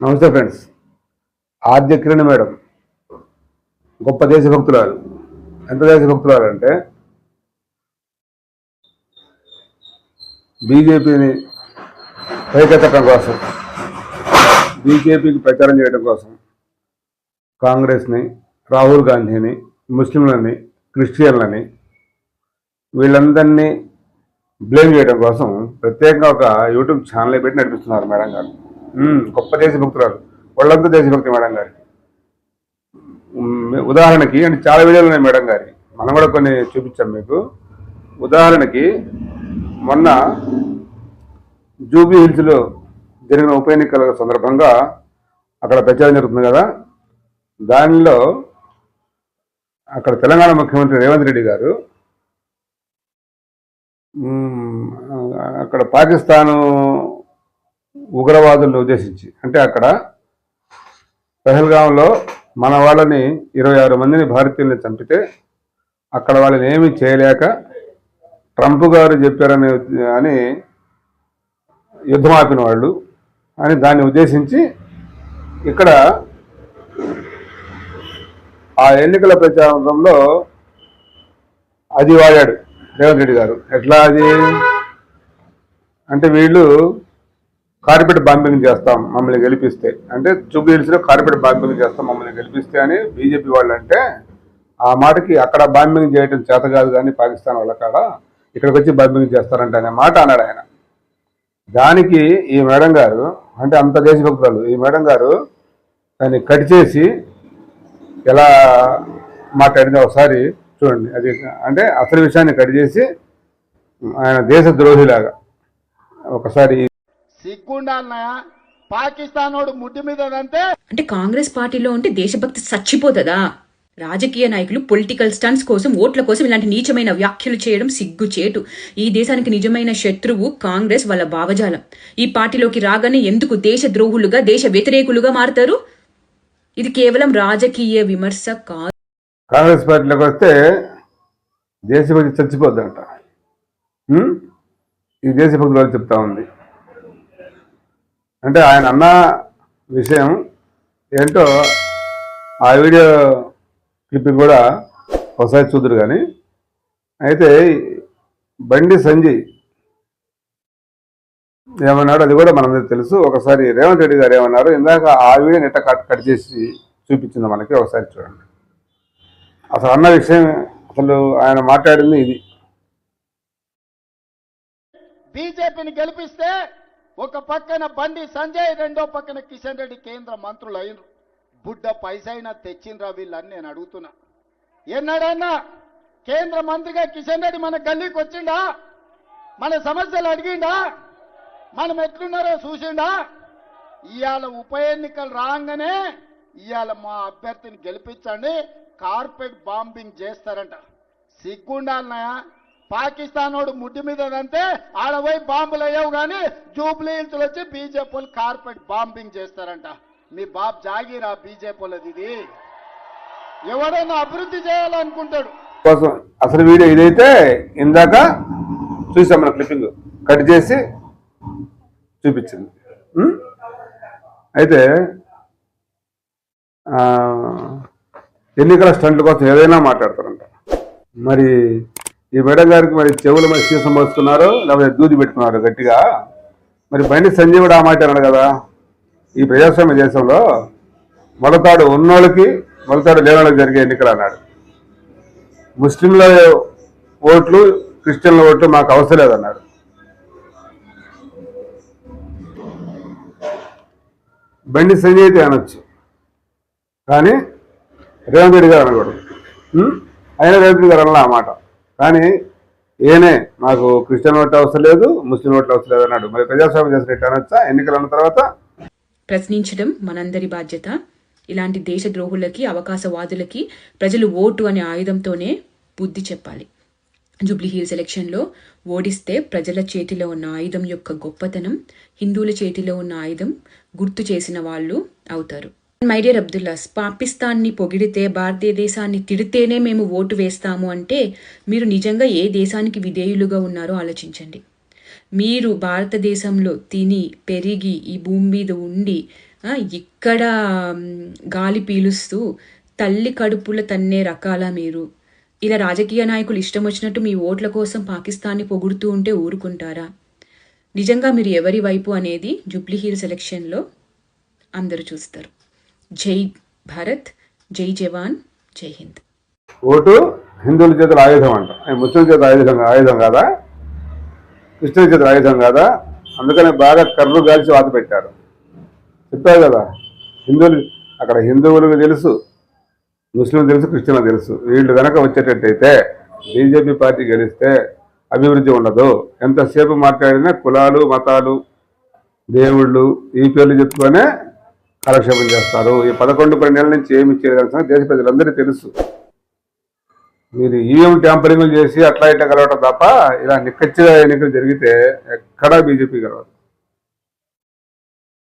నమస్తే ఫ్రెండ్స్. ఆద్య కిరణ్ మేడం. గొప్ప దేశభక్తురాలు. ఎంత దేశభక్తురాలు అంటే బీజేపీని పైకెత్తడం కోసం బీజేపీకి ప్రచారం చేయడం కోసం కాంగ్రెస్ని రాహుల్ గాంధీని ముస్లింలని క్రిస్టియన్లని వీళ్ళందరినీ బ్లేమ్ చేయడం కోసం ప్రత్యేకంగా ఒక యూట్యూబ్ ఛానల్ పెట్టి నడిపిస్తున్నారు మేడం గారు. గొప్ప దేశభక్తురాలు. వాళ్ళంతా దేశభక్తి మేడం గారి. ఉదాహరణకి అంటే చాలా వీడియోలు ఉన్నాయి మేడం గారి. మనం కూడా కొన్ని చూపించాం మీకు. ఉదాహరణకి మొన్న జూబీ హిల్స్లో జరిగిన ఉప ఎన్నికల సందర్భంగా అక్కడ ప్రచారం జరుగుతుంది కదా. దానిలో అక్కడ తెలంగాణ ముఖ్యమంత్రి రేవంత్ రెడ్డి గారు అక్కడ పాకిస్తాను ఉగ్రవాదులను ఉద్దేశించి. అంటే అక్కడ పెహల్గాంలో మన వాళ్ళని ఇరవై ఆరు మందిని భారతీయుల్ని చంపితే అక్కడ వాళ్ళని ఏమీ చేయలేక ట్రంప్ గారు చెప్పారని అని యుద్ధం ఆపిన వాళ్ళు అని దాన్ని ఉద్దేశించి ఇక్కడ ఆ ఎన్నికల ప్రచారంలో అది వాడాడు రేవంత్ రెడ్డి గారు. ఎట్లా అది? అంటే వీళ్ళు కార్పెట్ బాంబింగ్ చేస్తాం మమ్మల్ని గెలిపిస్తే. అంటే జూబ్లీహిల్స్లో కార్పెట్ బాంబింగ్ చేస్తాం మమ్మల్ని గెలిపిస్తే అని బీజేపీ వాళ్ళు అంటే ఆ మాటకి అక్కడ బాంబింగ్ చేయడం చేత కాదు కానీ పాకిస్తాన్ వాళ్ళ కాడ ఇక్కడికి వచ్చి బాంబింగ్ చేస్తారంట అనే మాట అన్నాడు ఆయన. దానికి ఈ మేడం గారు అంటే అంత దేశభక్తురాలు ఈ మేడం గారు దాన్ని కట్ చేసి ఎలా మాట్లాడిందో ఒకసారి చూడండి. అది అంటే అసలు విషయాన్ని కట్ చేసి ఆయన దేశ ద్రోహిలాగా ఒకసారి సిగ్గుండాలన్నయా పాకిస్తాన్ వాడు ముడ్డి మీద అంటే కాంగ్రెస్ పార్టీలో ఉంటే దేశభక్తి చచ్చిపోతుందా? రాజకీయ నాయకులు పొలిటికల్ స్టన్స్ కోసం ఓట్ల కోసం ఇలాంటి నీచమైన వ్యాఖ్యలు చేయడం సిగ్గుచేటు. ఈ దేశానికి నిజమైన శత్రువు కాంగ్రెస్ వాళ్ళ భావజాలం. ఈ పార్టీలోకి రాగానే ఎందుకు దేశ ద్రోహులుగా దేశ వ్యతిరేకులుగా మారతారు? ఇది కేవలం రాజకీయ విమర్శ కాదు. కాంగ్రెస్ పార్టీలోకి వస్తే దేశభక్తి చచ్చిపోద్దంట? ఈ దేశభక్తి వాళ్ళు చెప్తా ఉంది. అంటే ఆయన అన్న విషయం ఏంటో ఆ వీడియో క్లిప్పింగ్ కూడా ఒకసారి చూద్దరు కానీ అయితే బండి సంజయ్ ఏమన్నాడు అది కూడా మన తెలుసు. ఒకసారి రేవంత్ రెడ్డి గారు ఏమన్నారు ఇందాక ఆ వీడియో నెట్ట కట్ కట్ చేసి చూపించింది మనకి ఒకసారి చూడండి. అసలు అన్న విషయం అసలు ఆయన మాట్లాడింది ఇది. బీజేపీని గెలిపిస్తే ఒక పక్కన బండి సంజయ్ రెండో పక్కన కిషన్ రెడ్డి కేంద్ర మంత్రులు అయినరు. బుడ్డ పైసైనా తెచ్చిండ్రా వీళ్ళని నేను అడుగుతున్నా. ఎన్నడన్నా కేంద్ర మంత్రిగా కిషన్ రెడ్డి మన గల్లీకి వచ్చిండా? మన సమస్యలు అడిగిండా? మనం ఎట్లున్నారో చూసిండా? ఇవాళ ఉప ఎన్నికలు రాగానే ఇవాళ మా అభ్యర్థిని గెలిపించండి కార్పెట్ బాంబింగ్ చేస్తారంట. సిగ్గుండాలన్నాయా పాకిస్తాన్ వాడు ముడ్డి మీద అంటే ఆడ పోయి బాంబులు అయ్యావు కానీ జూబ్లీ హిల్స్ వచ్చి బీజేపీ వాళ్ళు కార్పెట్ బాంబింగ్ చేస్తారంట. మీ బాబ్ జాగీరా బీజేపీ వాళ్ళది ఇది. ఎవడైనా అభివృద్ధి చేయాలనుకుంటాడు. కోసం అసలు వీడియో ఇదైతే ఇందాక చూసాం మన క్లిప్పింగ్ కట్ చేసి చూపించింది. అయితే ఎన్నికల స్టంట్ల కోసం ఏదైనా మాట్లాడతారంట. మరి ఈ మేడం గారికి మరి చెవుల మీద సీసం పోసుకున్నారు లేకపోతే దూది పెట్టుకున్నారు గట్టిగా. మరి బండి సంజీవుడు కూడా ఆ మాట అన్నాడు కదా ఈ ప్రజాస్వామ్య దేశంలో మొలతాడు ఉన్నోళ్ళకి మొలతాడు లేనోళ్ళకి వాళ్ళకి జరిగే ఎన్నికలు అన్నాడు. ముస్లింల ఓట్లు క్రిస్టియన్ల ఓట్లు మాకు అవసరం లేదన్నాడు. బండి సంజయ్ అయితే అనొచ్చు. కానీ రేవంత్ రెడ్డి గారు అనకూడదు. అయినా రేవంత్ రెడ్డి గారు అన్నా ఆ మాట. కానీ ఏనే నాకు క్రిస్టియన్ ఓట్లు అవసరం లేదు ముస్లిం ఓట్లు అవసరం లేదు అన్నాడు. మరి ప్రజాస్వామ్యం దేశం అనొచ్చా ఎన్నికలు అన్న తర్వాత? ప్రశ్నించడం మనందరి బాధ్యత. ఇలాంటి దేశ ద్రోహులకి అవకాశవాదులకి ప్రజలు ఓటు అనే ఆయుధంతోనే బుద్ధి చెప్పాలి. జూబ్లీ హిల్స్ ఎలక్షన్లో ఓడిస్తే ప్రజల చేతిలో ఉన్న ఆయుధం యొక్క గొప్పతనం హిందువుల చేతిలో ఉన్న ఆయుధం గుర్తు చేసిన వాళ్ళు అవుతారు. మై డియర్ అబ్దుల్లాస్ పాకిస్తాన్ని పొగిడితే భారతదేశాన్ని తిడితేనే మేము ఓటు వేస్తాము అంటే మీరు నిజంగా ఏ దేశానికి విధేయులుగా ఉన్నారో ఆలోచించండి. మీరు భారతదేశంలో తిని పెరిగి ఈ భూమి మీద ఉండి ఇక్కడ గాలి పీలుస్తూ తల్లి కడుపుల తన్నే రకాల మీరు. ఇలా రాజకీయ నాయకులు ఇష్టం వచ్చినట్టు మీ ఓట్ల కోసం పాకిస్తాన్ని పొగుడుతూ ఉంటే ఊరుకుంటారా? నిజంగా మీరు ఎవరి వైపు అనేది జూబ్లీ సెలెక్షన్లో ఎలక్షన్లో అందరూ చూస్తారు. జై భారత్ జై జవాన్ జై హింద్. ఓటు హిందువుల చేతుల ఆయుధం అంట. ముస్లిం చేతుల ఆయుధం ఆయుధం కాదా? క్రిస్టియన్ చేతుల ఆయుధం కాదా? అందుకనే బాగా కర్రు కాల్చి వాత పెట్టారు. చెప్పారు కదా హిందువులు అక్కడ హిందువులకు తెలుసు ముస్లిం తెలుసు క్రిస్టియన్ తెలుసు. వీళ్ళు కనుక వచ్చేటట్టయితే బీజేపీ పార్టీ గెలిస్తే అభివృద్ధి ఉండదు. ఎంతసేపు మాట్లాడినా కులాలు మతాలు దేవుళ్ళు ఈ పేర్లు చెప్పుకొనే కాలక్షేపం చేస్తారు. ఈ పదకొండు పన్నెండేళ్ళ నుంచి ఏమి చేయగలుగుతాం దేశ ప్రజలందరికీ తెలుసు. మీరు ఈవీఎం ట్యాంపరింగ్లు చేసి అట్లా ఇట్లా కలవటం తప్ప ఇలా నిక్కచ్చిగా ఎన్నికలు జరిగితే ఎక్కడా బీజేపీ గెలవదు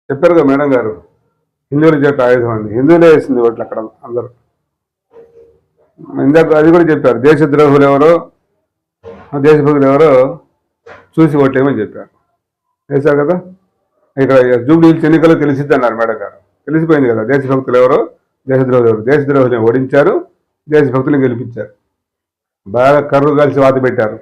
చెప్పారు కదా మేడం గారు హిందువుల చేత ఆయుధం అంది హిందువులే వేసింది ఓట్లు అక్కడ అందరూ. ఇందాక అది కూడా చెప్పారు దేశ ద్రోహులు ఎవరో దేశభక్తులు ఎవరో చూసి ఓట్లేమని చెప్పారు. వేశారు కదా? ఇక్కడ జూబ్లీహిల్స్ ఎన్నికలు తెలిసిద్ది అన్నారు మేడం గారు. తెలిసిపోయింది కదా. దేశభక్తులు ఎవరో? దేశద్రోహులు ఎవరు? దేశద్రోహులను ఓడించారు. దేశభక్తులను గెలిపించారు. బాగా కర్రు కలిసి వాత పెట్టారు.